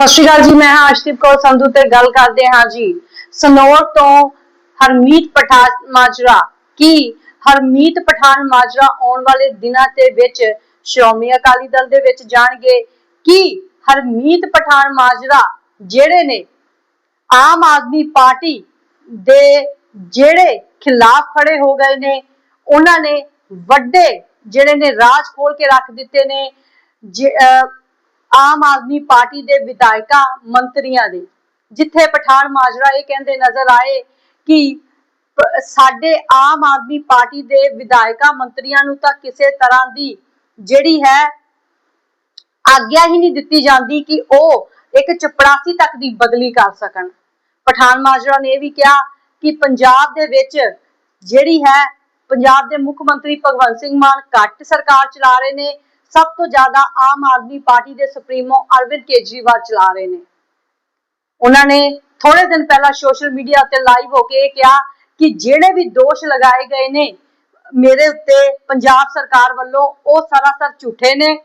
ਸਤਿ ਸ਼੍ਰੀ ਅਕਾਲ ਜੀ, ਮੈਂ ਹਾਂ ਅਰਸ਼ਦੀਪ ਕੌਰ ਸੰਧੂ ਤੇ ਗੱਲ ਕਰਦੇ ਹਾਂ ਜੀ। ਸਨੌਰ ਤੋਂ ਹਰਮੀਤ ਪਠਾਨ ਮਾਜਰਾ ਕੀ ਹਰਮੀਤ ਪਠਾਨ ਮਾਜਰਾ ਆਉਣ ਵਾਲੇ ਦਿਨਾਂ ਦੇ ਵਿੱਚ ਸ਼੍ਰੋਮਣੀ ਅਕਾਲੀ ਦਲ ਦੇ ਵਿੱਚ ਜਾਣਗੇ? ਕੀ ਹਰਮੀਤ ਪਠਾਨ ਮਾਜਰਾ ਜਿਹੜੇ ਨੇ ਆਮ ਆਦਮੀ ਪਾਰਟੀ ਦੇ ਜਿਹੜੇ ਖਿਲਾਫ ਖੜੇ ਹੋ ਗਏ ਨੇ, ਉਹਨਾਂ ਨੇ ਵੱਡੇ ਜਿਹੜੇ ਨੇ ਰਾਜ ਖੋਲ ਕੇ ਰੱਖ ਦਿੱਤੇ ਨੇ ਆਮ ਆਦਮੀ ਪਾਰਟੀ ਦੇ ਵਿਧਾਇਕਾਂ, ਮੰਤਰੀਆਂ ਦੇ। ਜਿੱਥੇ ਪਠਾਨ ਮਾਜਰਾ ਇਹ ਕਹਿੰਦੇ ਨਜ਼ਰ ਆਏ ਕਿ ਸਾਡੇ ਆਮ ਆਦਮੀ ਪਾਰਟੀ ਦੇ ਵਿਧਾਇਕਾਂ, ਮੰਤਰੀਆਂ ਨੂੰ ਤਾਂ ਕਿਸੇ ਤਰ੍ਹਾਂ ਦੀ ਜਿਹੜੀ ਹੈ ਆਗਿਆ ਹੀ ਨਹੀਂ ਦਿੱਤੀ ਜਾਂਦੀ ਕਿ ਉਹ ਇੱਕ ਚਪੜਾਸੀ ਤੱਕ ਦੀ ਬਦਲੀ ਕਰ ਸਕਣ। ਪਠਾਨ ਮਾਜਰਾ ਨੇ ਇਹ ਵੀ ਕਿਹਾ ਕਿ ਪੰਜਾਬ ਦੇ ਵਿੱਚ ਜਿਹੜੀ ਹੈ, ਪੰਜਾਬ ਦੇ ਮੁੱਖ ਮੰਤਰੀ ਭਗਵੰਤ ਸਿੰਘ ਮਾਨ ਘੱਟ ਸਰਕਾਰ ਚਲਾ ਰਹੇ ਨੇ ਸਭ ਤੋਂ ਜ਼ਿਆਦਾ ਆਮ ਆਦਮੀ ਪਾਰਟੀ ਦੇ ਸੁਪਰੀਮੋ ਅਰਵਿੰਦ ਕੇਜਰੀਵਾਲ ਚਲਾ ਰਹੇ ਨੇ। ਉਹਨਾਂ ਨੇ ਥੋੜੇ ਦਿਨ ਪਹਿਲਾਂ ਸੋਸ਼ਲ ਮੀਡੀਆ ਤੇ ਲਾਈਵ ਹੋ ਕੇ ਇਹ ਕਿਹਾ ਕਿ ਜਿਹੜੇ ਵੀ ਦੋਸ਼ ਲਗਾਏ ਗਏ ਨੇ, ਮੇਰੇ ਉੱਤੇ ਪੰਜਾਬ ਸਰਕਾਰ ਵੱਲੋਂ ਉਹ ਸਰਾਸਰ ਝੂਠੇ ਨੇ।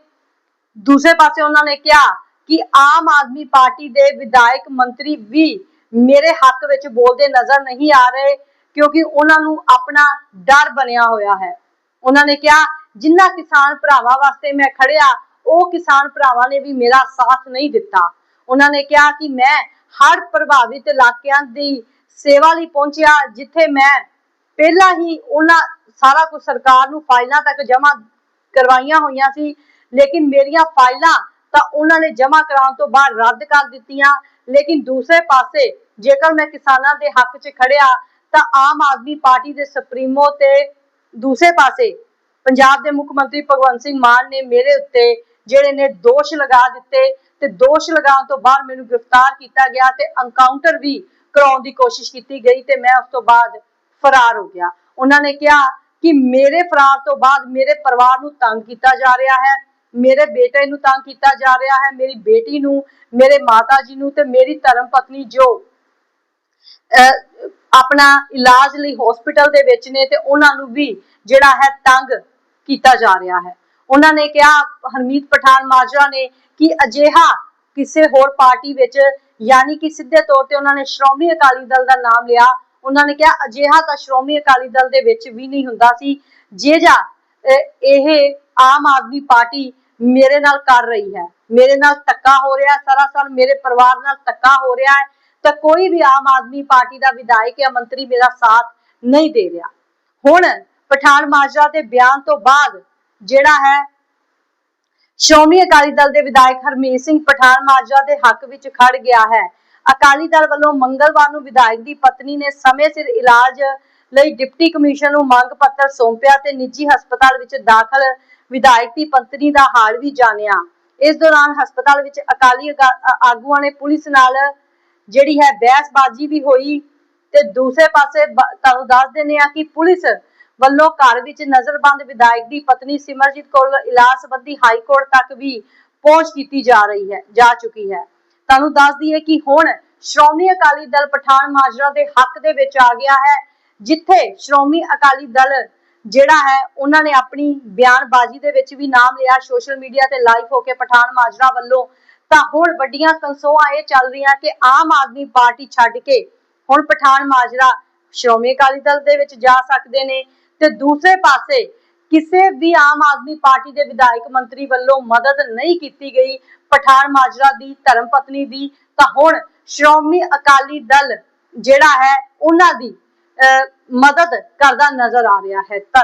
ਦੂਸਰੇ ਪਾਸੇ ਉਹਨਾਂ ਨੇ ਕਿਹਾ ਕਿ ਆਮ ਆਦਮੀ ਪਾਰਟੀ ਦੇ ਵਿਧਾਇਕ ਮੰਤਰੀ ਵੀ ਮੇਰੇ ਹੱਕ ਵਿੱਚ ਬੋਲਦੇ ਨਜ਼ਰ ਨਹੀਂ ਆ ਰਹੇ ਕਿਉਂਕਿ ਉਹਨਾਂ ਨੂੰ ਆਪਣਾ ਡਰ ਬਣਿਆ ਹੋਇਆ ਹੈ। ਉਹਨਾਂ ਨੇ ਕਿਹਾ ਜਿੰਨਾ ਕਿਸਾਨ ਭਰਾਵਾਂ ਵਾਸਤੇ ਮੈਂ ਖੜਿਆ, ਉਹ ਕਿਸਾਨ ਭਰਾਵਾਂ ਨੇ ਵੀ ਮੇਰਾ ਸਾਥ ਨਹੀਂ ਦਿੱਤਾ। ਉਹਨਾਂ ਨੇ ਕਿਹਾ ਕਿ ਮੈਂ ਹੜ੍ਹ ਪ੍ਰਭਾਵਿਤ ਇਲਾਕਿਆਂ ਦੀ ਸੇਵਾ ਲਈ ਪਹੁੰਚਿਆ, ਜਿੱਥੇ ਮੈਂ ਪਹਿਲਾਂ ਹੀ ਉਹਨਾਂ ਸਾਰਾ ਕੁਝ ਸਰਕਾਰ ਨੂੰ ਫਾਈਲਾਂ ਤੱਕ ਜਮ੍ਹਾਂ ਕਰਵਾਈਆਂ ਹੋਈਆਂ ਸੀ, ਲੇਕਿਨ ਮੇਰੀਆਂ ਫਾਈਲਾਂ ਤਾਂ ਉਹਨਾਂ ਨੇ ਜਮ੍ਹਾਂ ਕਰਾਉਣ ਤੋਂ ਬਾਅਦ ਰੱਦ ਕਰ ਦਿੱਤੀਆਂ। ਲੇਕਿਨ ਦੂਸਰੇ ਪਾਸੇ ਜੇਕਰ ਮੈਂ ਕਿਸਾਨਾਂ ਦੇ ਹੱਕ 'ਚ ਖੜਿਆ, ਤਾਂ ਆਮ ਆਦਮੀ ਪਾਰਟੀ ਦੇ ਸੁਪਰੀਮੋ ਤੇ ਦੂਸਰੇ ਪਾਸੇ ਪੰਜਾਬ ਦੇ ਮੁੱਖ ਮੰਤਰੀ ਭਗਵੰਤ ਸਿੰਘ ਮਾਨ ਨੇ ਮੇਰੇ ਉੱਤੇ ਜਿਹੜੇ ਨੇ ਦੋਸ਼ ਲਗਾ ਦਿੱਤੇ ਤੇ ਦੋਸ਼ ਲਗਾਉਣ ਤੋਂ ਬਾਅਦ ਮੈਨੂੰ ਗ੍ਰਿਫਤਾਰ ਕੀਤਾ ਗਿਆ ਤੇ ਐਨਕਾਊਂਟਰ ਵੀ ਕਰਾਉਣ ਦੀ ਕੋਸ਼ਿਸ਼ ਕੀਤੀ ਗਈ ਤੇ ਮੈਂ ਉਸ ਤੋਂ ਬਾਅਦ ਫਰਾਰ ਹੋ ਗਿਆ। ਉਹਨਾਂ ਨੇ ਕਿਹਾ ਕਿ ਮੇਰੇ ਫਰਾਰ ਤੋਂ ਬਾਅਦ ਮੇਰੇ ਪਰਿਵਾਰ ਨੂੰ ਤੰਗ ਕੀਤਾ ਜਾ ਰਿਹਾ ਹੈ, ਮੇਰੇ ਬੇਟੇ ਨੂੰ ਤੰਗ ਕੀਤਾ ਜਾ ਰਿਹਾ ਹੈ, ਮੇਰੀ ਬੇਟੀ ਨੂੰ, ਮੇਰੇ ਮਾਤਾ ਜੀ ਨੂੰ ਤੇ ਮੇਰੀ ਧਰਮ ਪਤਨੀ ਜੋ ਆਪਣਾ ਇਲਾਜ ਲਈ ਹਸਪੀਟਲ ਦੇ ਵਿੱਚ ਨੇ ਤੇ ਉਹਨਾਂ ਨੂੰ ਵੀ ਜਿਹੜਾ ਹੈ ਤੰਗ ਕੀਤਾ ਜਾ ਰਿਹਾ ਹੈ। ਉਹਨਾਂ ਨੇ ਕਿਹਾ, ਹਰਮੀਤ ਪਠਾਨ ਮਾਜਰਾ ਨੇ ਕਿ ਅਜਿਹਾ ਕਿਸੇ ਹੋਰ ਪਾਰਟੀ ਵਿੱਚ ਯਾਨੀ ਕਿ ਸਿੱਧੇ ਤੌਰ ਤੇ ਉਹਨਾਂ ਨੇ ਸ਼੍ਰੋਮਣੀ ਅਕਾਲੀ ਦਲ ਦਾ ਨਾਮ ਲਿਆ। ਉਹਨਾਂ ਨੇ ਕਿਹਾ, ਅਜਿਹਾ ਤਾਂ ਸ਼੍ਰੋਮਣੀ ਅਕਾਲੀ ਦਲ ਦੇ ਵਿੱਚ ਵੀ ਨਹੀਂ ਹੁੰਦਾ ਸੀ। ਜੇ ਜਾ ਇਹ ਆਮ ਆਦਮੀ ਪਾਰਟੀ ਮੇਰੇ ਨਾਲ ਕਰ ਰਹੀ ਹੈ। ਮੇਰੇ ਨਾਲ ਧੱਕਾ ਹੋ ਰਿਹਾ ਸਰਾਸਰ ਮੇਰੇ ਪਰਿਵਾਰ ਨਾਲ ਧੱਕਾ ਹੋ ਰਿਹਾ ਹੈ। ਤਾਂ ਕੋਈ ਵੀ ਆਮ ਆਦਮੀ ਪਾਰਟੀ ਦਾ ਵਿਧਾਇਕ ਜਾਂ ਮੰਤਰੀ ਮੇਰਾ ਸਾਥ ਨਹੀਂ ਦੇ ਰਿਹਾ। ਹੁਣ ਪਠਾਨ ਮਾਜਰਾ ਦੇ ਬਿਆਨ ਤੋਂ ਬਾਅਦ ਜਿਹੜਾ ਹੈ, ਸ਼੍ਰੋਮਣੀ ਅਕਾਲੀ ਦਲ ਦੇ ਵਿਧਾਇਕ ਹਰਮੀਤ ਸਿੰਘ ਪਠਾਨ ਮਾਜਰਾ ਦੇ ਹੱਕ ਵਿੱਚ ਖੜ ਗਿਆ ਹੈ। ਅਕਾਲੀ ਦਲ ਵੱਲੋਂ ਮੰਗਲਵਾਰ ਨੂੰ ਵਿਧਾਇਕ ਦੀ ਪਤਨੀ ਨੇ ਸਮੇਂ ਸਿਰ ਇਲਾਜ ਲਈ ਡਿਪਟੀ ਕਮਿਸ਼ਨਰ ਨੂੰ ਮੰਗ ਪੱਤਰ ਸੌਂਪਿਆ ਤੇ ਨਿੱਜੀ ਹਸਪਤਾਲ ਵਿੱਚ ਦਾਖਲ ਵਿਧਾਇਕ ਦੀ ਪਤਨੀ ਦਾ ਹਾਲ ਵੀ ਜਾਣਿਆ। ਇਸ ਦੌਰਾਨ ਹਸਪਤਾਲ ਵਿੱਚ ਅਕਾਲੀ ਆਗਾ- ਆਗੂਆਂ ਨੇ ਪੁਲਿਸ ਨਾਲ ਜਿਹੜੀ ਹੈ ਬਹਿਸਬਾਜ਼ੀ ਵੀ ਹੋਈ ਤੇ ਦੂਸਰੇ ਪਾਸੇ ਤੁਹਾਨੂੰ ਦੱਸ ਦਿੰਦੇ ਆ ਕਿ ਪੁਲਿਸ ਵੱਲੋਂ ਘਰ ਵਿੱਚ ਨਜ਼ਰਬੰਦ ਵਿਧਾਇਕ ਦੀ ਪਤਨੀ ਸਿਮਰਜੀਤ ਕੌਰ ਇਲਾਜ ਸੰਬੰਧੀ ਹਾਈ ਕੋਰਟ ਤੱਕ ਵੀ ਪਹੁੰਚ ਕੀਤੀ ਜਾ ਰਹੀ ਹੈ, ਜਾ ਚੁੱਕੀ ਹੈ। ਤੁਹਾਨੂੰ ਦੱਸ ਦਈਏ ਕਿ ਹੁਣ ਸ਼੍ਰੋਮਣੀ ਅਕਾਲੀ ਦਲ ਪਠਾਨ ਮਾਜਰਾ ਦੇ ਹੱਕ ਦੇ ਵਿੱਚ ਆ ਗਿਆ ਹੈ, ਜਿੱਥੇ ਸ਼੍ਰੋਮਣੀ ਅਕਾਲੀ ਦਲ ਜਿਹੜਾ ਹੈ, ਉਹਨਾਂ ਨੇ ਆਪਣੀ ਬਿਆਨਬਾਜ਼ੀ ਦੇ ਵਿੱਚ ਵੀ ਨਾਮ ਲਿਆ, ਸੋਸ਼ਲ ਮੀਡੀਆ ਤੇ ਲਾਈਵ ਹੋ ਕੇ ਪਠਾਨ ਮਾਜਰਾ ਵੱਲੋਂ। ਤਾਂ ਹੁਣ ਵੱਡੀਆਂ ਕੰਸੋਆਂ ਇਹ ਚੱਲ ਰਹੀਆਂ ਕਿ ਆਮ ਆਦਮੀ ਪਾਰਟੀ ਛੱਡ ਕੇ ਹੁਣ ਪਠਾਨ ਮਾਜਰਾ ਸ਼੍ਰੋਮਣੀ ਅਕਾਲੀ ਦਲ ਦੇ ਵਿੱਚ ਜਾ ਸਕਦੇ ਨੇ। ਤੇ ਦੂਸਰੇ ਪਾਸੇ ਕਿਸੇ ਵੀ ਆਮ ਆਦਮੀ ਪਾਰਟੀ ਦੇ ਵਿਧਾਇਕ ਮੰਤਰੀ ਵੱਲੋਂ ਮਦਦ ਨਹੀਂ ਕੀਤੀ ਗਈ ਪਠਾਨ ਮਾਜਰਾ ਦੀ ਧਰਮ ਪਤਨੀ ਦੀ ਤਾਂ ਹੁਣ ਸ਼੍ਰੋਮਣੀ ਅਕਾਲੀ ਦਲ ਜਿਹੜਾ ਹੈ ਉਹਨਾਂ ਦੀ ਅਹ, ਮਦਦ ਕਰਦਾ ਨਜ਼ਰ ਆ ਰਿਹਾ ਹੈ। ਧੰਨਵਾਦ।